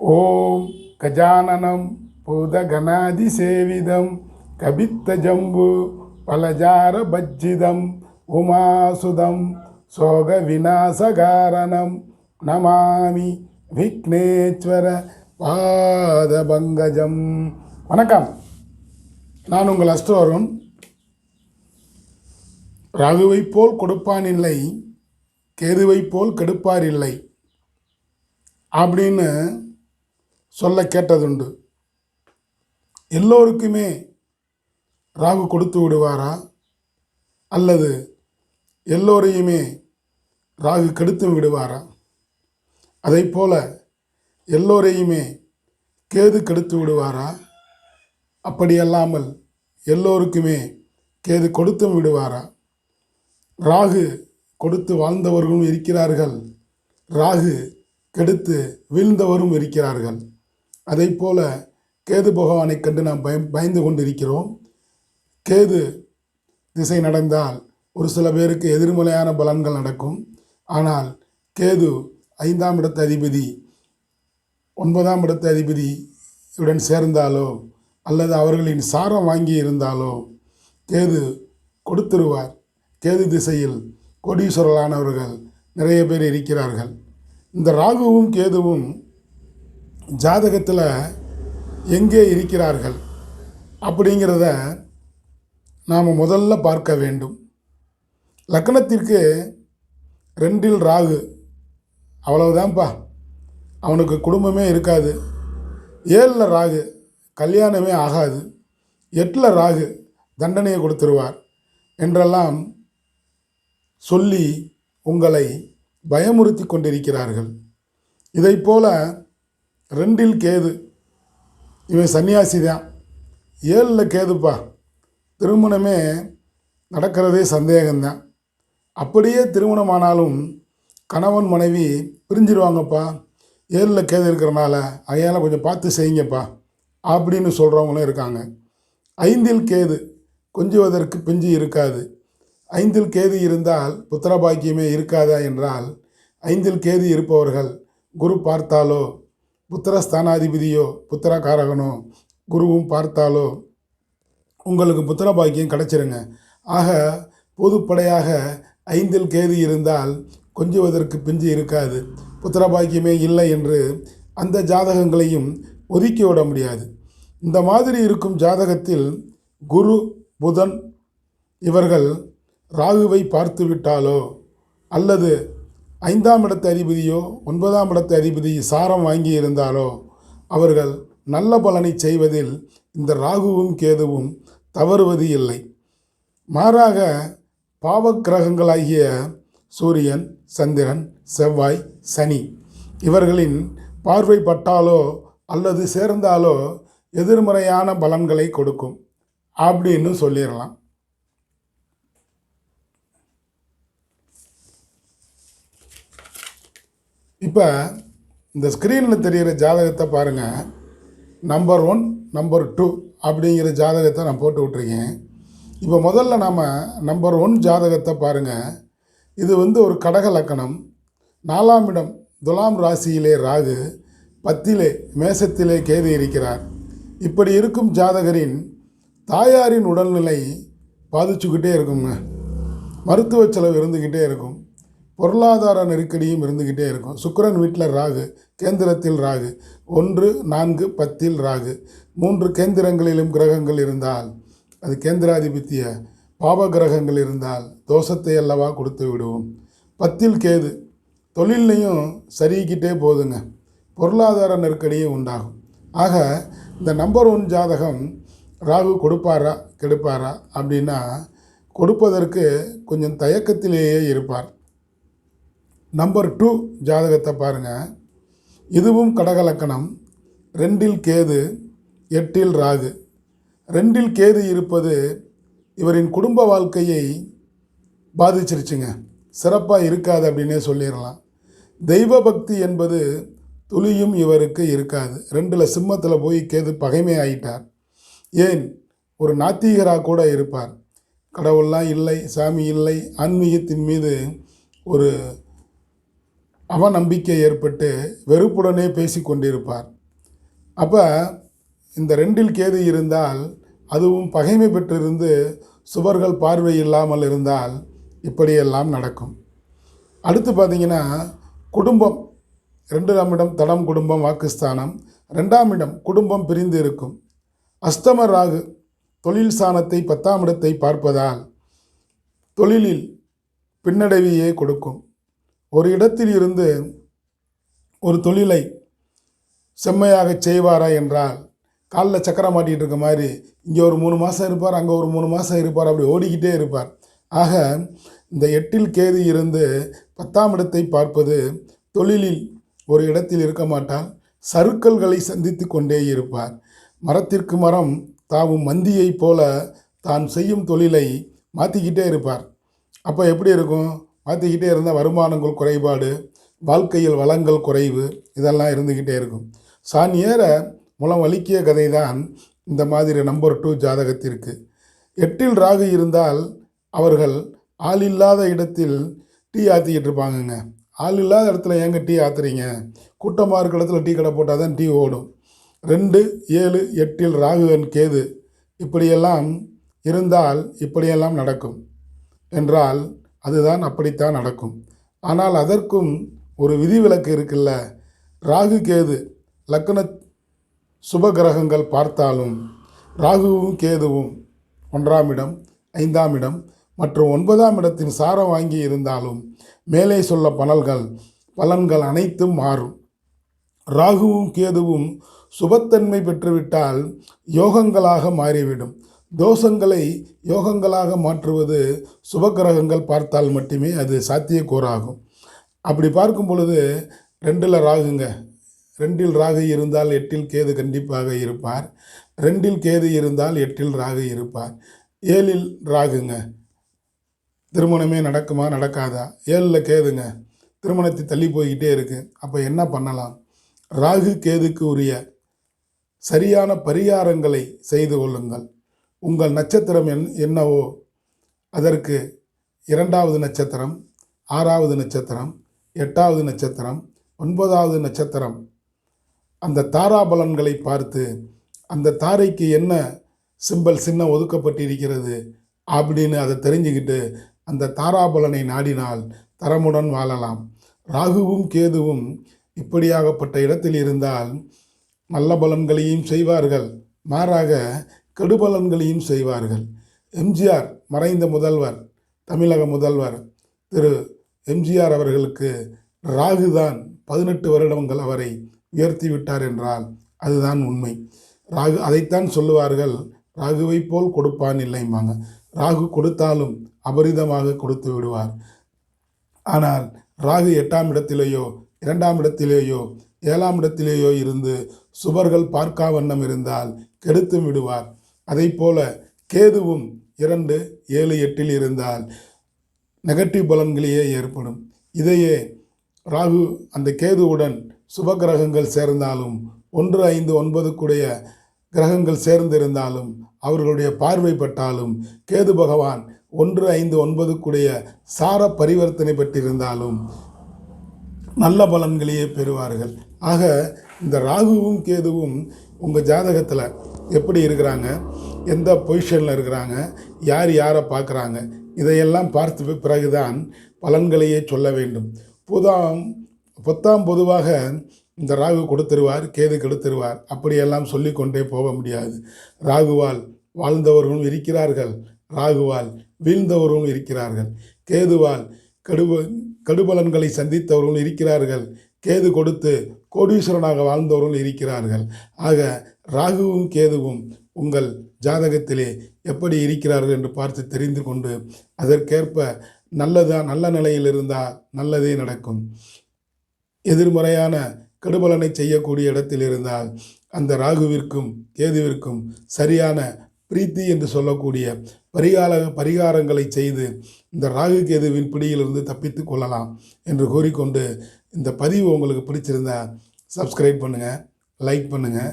ஓம் கஜானனம் பூதகணாதிசேவிதம் கபித்தஜம்பு பலஜார பஜ்ஜிதம் உமாசுதம் சோக விநாசகாரணம் நமாமி விக்னேஸ்வர பாதபங்கஜம். வணக்கம். நான் உங்கள் அஸ்டோரும் ரகுவைப் போல் கொடுப்பான் இல்லை கேதுவைப் போல் கெடுப்பார் இல்லை அப்படின்னு சொல்ல கேட்டதுண்டு. எல்லோருக்குமே ராகு கொடுத்து விடுவாரா? அல்லது எல்லோரையுமே ராகு கெடுத்து விடுவாரா? அதை போல எல்லோரையுமே கேது கெடுத்து விடுவாரா? அப்படியல்லாமல் எல்லோருக்குமே கேது கொடுத்தும் விடுவாரா? ராகு கொடுத்து வாழ்ந்தவர்களும் இருக்கிறார்கள். ராகு கெடுத்து வீழ்ந்தவரும் இருக்கிறார்கள். அதை போல கேது பகவானை கண்டு நாம் பயம் பயந்து கொண்டிருக்கிறோம். கேது திசை நடந்தால் ஒரு சில பேருக்கு எதிர்மறையான பலன்கள் நடக்கும். ஆனால் கேது ஐந்தாம் இடத்து அதிபதி ஒன்பதாம் இடத்து அதிபதி உடன் சேர்ந்தாலோ அல்லது அவர்களின் சாரம் வாங்கி இருந்தாலோ கேது கொடுத்துருவார். கேது திசையில் கோடீஸ்வரலானவர்கள் நிறைய பேர் இருக்கிறார்கள். இந்த ராகுவும் கேதுவும் ஜாதகத்தில் எங்கே இருக்கிறார்கள் அப்படிங்கிறத நாம் முதல்ல பார்க்க வேண்டும். லக்னத்திற்கு ரெண்டில் ராகு. அவ்வளவுதான்ப்பா. அவனுக்கு குடும்பமே இருக்காது. ஏழில் ராகு கல்யாணமே ஆகாது. எட்டில் ராகு தண்டனையை கொடுத்துருவார் என்றெல்லாம் சொல்லி உங்களை பயமுறுத்தி கொண்டிருக்கிறார்கள். இதைப் போல ரெண்டில் கேது. இவன் சன்னியாசி தான் ஏழில் கேதுப்பா. திருமணமே நடக்கிறதே சந்தேகம்தான். அப்படியே திருமணமானாலும் கணவன் மனைவி பிரிஞ்சிருவாங்கப்பா. ஏழில் கேது இருக்கிறனால அதையால் கொஞ்சம் பார்த்து செய்யுங்கப்பா. அப்படின்னு சொல்கிறவங்களும் இருக்காங்க. ஐந்தில் கேது கொஞ்சுவதற்கு பிஞ்சு இருக்காது. ஐந்தில் கேது இருந்தால் புத்திர பாக்கியமே இருக்காதா என்றால் ஐந்தில் கேது இருப்பவர்கள் குரு பார்த்தாலோ புத்திர ஸ்தானாதிபதியோ புத்திரகாரகனோ குருவும் பார்த்தாலோ உங்களுக்கு புத்திர பாக்கியம் கிடைச்சிருங்க. ஆக பொதுப்படையாக ஐந்தில் கேது இருந்தால் கொஞ்சுவதற்கு பிஞ்சு இருக்காது. புத்திர பாக்கியமே இல்லை என்று அந்த ஜாதகங்களையும் ஒதுக்கி விட முடியாது. இந்த மாதிரி இருக்கும் ஜாதகத்தில் குரு புதன் இவர்கள் ராகுவை பார்த்து விட்டாலோ அல்லது ஐந்தாம் இடத்து அதிபதியோ ஒன்பதாம் இடத்து அதிபதி சாரம் வாங்கி இருந்தாலோ அவர்கள் நல்ல பலனை செய்வதில் இந்த ராகுவும் கேதுவும் தவறுவது இல்லை. மாறாக பாவக்கிரகங்களாகிய சூரியன் சந்திரன் செவ்வாய் சனி இவர்களின் பார்வை பட்டாலோ அல்லது சேர்ந்தாலோ எதிர்மறையான பலன்களை கொடுக்கும். அப்படின்னு சொல்லிடலாம். இப்போ இந்த ஸ்க்ரீனில் தெரிகிற ஜாதகத்தை பாருங்கள் நம்பர் ஒன் நம்பர் டூ அப்படிங்கிற ஜாதகத்தை நான் போட்டு விட்ருக்கேன் இப்போ முதல்ல நாம் நம்பர் ஒன் ஜாதகத்தை பாருங்கள் இது வந்து ஒரு கடக லக்கணம். நாலாம் இடம் துலாம் ராசியிலே ராகு பத்திலே மேசத்திலே கேது இருக்கிறார். இப்படி இருக்கும் ஜாதகரின் தாயாரின் உடல்நிலை பாதிச்சுக்கிட்டே இருக்குங்க. மருத்துவ செலவு இருந்துக்கிட்டே இருக்கும். பொருளாதார நெருக்கடியும் இருந்துக்கிட்டே இருக்கும். சுக்கரன் வீட்டில் ராகு கேந்திரத்தில் ராகு ஒன்று நான்கு பத்தில் ராகு. மூன்று கேந்திரங்களிலும் கிரகங்கள் இருந்தால் அது கேந்திராதிபத்திய பாவ கிரகங்கள் இருந்தால் தோஷத்தை அல்லவா கொடுத்து விடுவோம் பத்தில் கேது தொழில்லையும் சரிக்கிட்டே போதுங்க. பொருளாதார நெருக்கடியும் உண்டாகும். ஆக இந்த நம்பர் ஒன் ஜாதகம் ராகு கொடுப்பாரா கெடுப்பாரா அப்படின்னா கொடுப்பதற்கு கொஞ்சம் தயக்கத்திலேயே இருப்பார். நம்பர் டூ ஜாதகத்தை பாருங்கள் இதுவும் கடகலக்கணம். ரெண்டில் கேது எட்டில் ராகு. ரெண்டில் கேது இருப்பது இவரின் குடும்ப வாழ்க்கையை பாதிச்சிருச்சுங்க. சிறப்பாக இருக்காது அப்படின்னே சொல்லிடலாம். தெய்வ பக்தி என்பது துளியும் இவருக்கு இருக்காது. ரெண்டில் சிம்மத்தில் போய் கேது பகைமை ஆயிட்டார். ஏன்? ஒரு நாத்திகராக கூட இருப்பார். கடவுள்லாம் இல்லை சாமி இல்லை ஆன்மீகத்தின் மீது ஒரு அவநம்பிக்கை ஏற்பட்டு வெறுப்புடனே பேசி கொண்டிருப்பார் அப்போ இந்த ரெண்டில் கேது இருந்தால் அதுவும் பகைமை பெற்றிருந்து சுவர்கள் பார்வை இல்லாமல் இருந்தால் இப்படியெல்லாம் நடக்கும். அடுத்து பார்த்தீங்கன்னா குடும்பம். ரெண்டாம் இடம் தடம் குடும்பம் வாக்குஸ்தானம். ரெண்டாம் இடம் குடும்பம் பிரிந்து இருக்கும். அஸ்தம ராகு தொழில் சாணத்தை பத்தாம் இடத்தை பார்ப்பதால் தொழிலில் பின்னடைவையே கொடுக்கும். ஒரு இடத்தில் இருந்து ஒரு தொழிலை செம்மையாக செய்வாரா என்றால் காலில் சக்கரம் மாட்டிகிட்டு இருக்க மாதிரி இங்கே ஒரு மூணு மாதம் இருப்பார் அங்கே ஒரு மூணு மாதம் இருப்பார் அப்படி ஓடிக்கிட்டே இருப்பார். ஆக இந்த எட்டில் கேது இருந்து பத்தாம் இடத்தை பார்ப்பது தொழிலில் ஒரு இடத்தில் இருக்க மாட்டால் சருக்கல்களை சந்தித்து கொண்டே இருப்பார். மரத்திற்கு மரம் தாவும் மந்தியைப் போல தான் செய்யும் தொழிலை மாற்றிக்கிட்டே இருப்பார். அப்போ எப்படி இருக்கும்? மாற்றிக்கிட்டே இருந்தால் வருமானங்கள் குறைபாடு வாழ்க்கையில் வளங்கள் குறைவு இதெல்லாம் இருந்துக்கிட்டே இருக்கும். சாணியேற முலம் வலிக்கிய கதை தான் இந்த மாதிரி நம்பர் டூ ஜாதகத்திற்கு. எட்டில் ராகு இருந்தால் அவர்கள் ஆள் இல்லாத இடத்தில் டீ ஆற்றிக்கிட்டு இருப்பாங்கங்க. ஆள் இல்லாத இடத்துல ஏங்க டீ ஆற்றுறீங்க கூட்டமாக இருக்கிற இடத்துல டீ கடை போட்டால் தான் டீ ஓடும். ரெண்டு ஏழு எட்டில் ராகுவன் கேது இப்படியெல்லாம் இருந்தால் இப்படியெல்லாம் நடக்கும். என்றால் அதுதான் அப்படித்தான் நடக்கும். ஆனால் அதற்கும் ஒரு விதிவிலக்கு இருக்குல்ல? ராகு கேது லக்ன சுப கிரகங்கள் பார்த்தாலும் ராகுவும் கேதுவும் ஒன்றாம் இடம் ஐந்தாம் இடம் மற்றும் ஒன்பதாம் இடத்தின் சாரம் வாங்கி இருந்தாலும் மேலே சொல்ல பலன்கள் பலன்கள் அனைத்தும் மாறும். ராகுவும் கேதுவும் சுபத்தன்மை பெற்றுவிட்டால் யோகங்களாக மாறிவிடும். தோஷங்களை யோகங்களாக மாற்றுவது சுபகிரகங்கள் பார்த்தால் மட்டுமே அது சாத்தியக்கூறாகும். அப்படி பார்க்கும் பொழுது ரெண்டில் ராகுங்க. ரெண்டில் ராகு இருந்தால் எட்டில் கேது கண்டிப்பாக இருப்பார். ரெண்டில் கேது இருந்தால் எட்டில் ராகு இருப்பார். ஏழில் ராகுங்க. திருமணமே நடக்குமா நடக்காதா? ஏழில் கேதுங்க. திருமணத்தை தள்ளி போய்கிட்டே இருக்குது அப்போ என்ன பண்ணலாம்? ராகு கேதுக்கு உரிய சரியான பரிகாரங்களை செய்து கொள்ளுங்கள். உங்கள் நட்சத்திரம் என் என்னவோ? அதற்கு இரண்டாவது நட்சத்திரம் ஆறாவது நட்சத்திரம் எட்டாவது நட்சத்திரம் ஒன்பதாவது நட்சத்திரம். அந்த தாராபலன்களை பார்த்து அந்த தாரைக்கு என்ன சிம்பல் சின்ன ஒதுக்கப்பட்டிருக்கிறது அப்படின்னு அதை தெரிஞ்சுக்கிட்டு அந்த தாராபலனை நாடினால் தரமுடன் வாழலாம். ராகுவும் கேதுவும் இப்படியாகப்பட்ட இடத்தில் இருந்தால் நல்ல பலன்களையும் செய்வார்கள். மாறாக கெடுபலன்களையும் செய்வார்கள். எம்ஜிஆர் மறைந்த முதல்வர் தமிழக முதல்வர் திரு. எம்ஜிஆர் அவர்களுக்கு ராகுதான் பதினெட்டு வருடங்கள் அவரை உயர்த்தி விட்டார் என்றால் அதுதான் உண்மை. ராகு அதைத்தான் சொல்லுவார்கள் ராகுவை போல் கொடுப்பான் இல்லைம்பாங்க. ராகு கொடுத்தாலும் அபரிதமாக கொடுத்து விடுவார். ஆனால் ராகு எட்டாம் இடத்திலேயோ இரண்டாம் இடத்திலேயோ ஏழாம் இடத்திலேயோ இருந்து சுவர்கள் பார்க்கா வண்ணம் இருந்தால் கெடுத்து விடுவார். அதைப் போல கேதுவும் இரண்டு ஏழு எட்டில் இருந்தால் நெகட்டிவ் பலன்களையே ஏற்படும். இதையே ராகு அந்த கேதுவுடன் சுப கிரகங்கள் சேர்ந்தாலும் ஒன்று ஐந்து ஒன்பதுக்குடைய கிரகங்கள் சேர்ந்திருந்தாலும் அவர்களுடைய பார்வைப்பட்டாலும் கேது பகவான் ஒன்று ஐந்து ஒன்பதுக்குடைய சார பரிவர்த்தனை பெற்றிருந்தாலும் நல்ல பலன்களையே பெறுவார்கள். ஆக இந்த ராகுவும் கேதுவும் உங்கள் ஜாதகத்தில் எப்படி இருக்கிறாங்க எந்த பொசிஷனில் இருக்கிறாங்க யார் யாரை பார்க்குறாங்க இதையெல்லாம் பார்த்து பிறகுதான் பலன்களையே சொல்ல வேண்டும். புதாம் பொத்தாம் பொதுவாக இந்த ராகு கொடுத்துருவார் கேது கெடுத்துருவார். அப்படியெல்லாம் சொல்லிக்கொண்டே போக முடியாது. ராகுவால் வாழ்ந்தவர்களும் இருக்கிறார்கள். ராகுவால் வீழ்ந்தவர்களும் இருக்கிறார்கள். கேதுவால் கடுப கடுபலன்களை சந்தித்தவர்களும் இருக்கிறார்கள். கேது கொடுத்து கோடீஸ்வரனாக வாழ்ந்தவர்களும் இருக்கிறார்கள். ஆக ராகுவும் கேதுவும் உங்கள் ஜாதகத்திலே எப்படி இருக்கிறார்கள் என்று பார்த்து தெரிந்து கொண்டு அதற்கேற்ப நல்லதா நல்ல நிலையில் இருந்தால் நல்லதே நடக்கும். எதிர்மறையான கெடுபலனை செய்யக்கூடிய இடத்தில் இருந்தால் அந்த ராகுவிற்கும் கேதுவிற்கும் சரியான பிரீத்தி என்று சொல்லக்கூடிய பரிகார பரிகாரங்களை செய்து இந்த ராகு கேதுவின் பிடியிலிருந்து தப்பித்து கொள்ளலாம் என்று கூறிக்கொண்டு இந்த பதிவு உங்களுக்கு பிடிச்சிருந்தா சப்ஸ்கிரைப் பண்ணுங்கள் லைக் பண்ணுங்கள்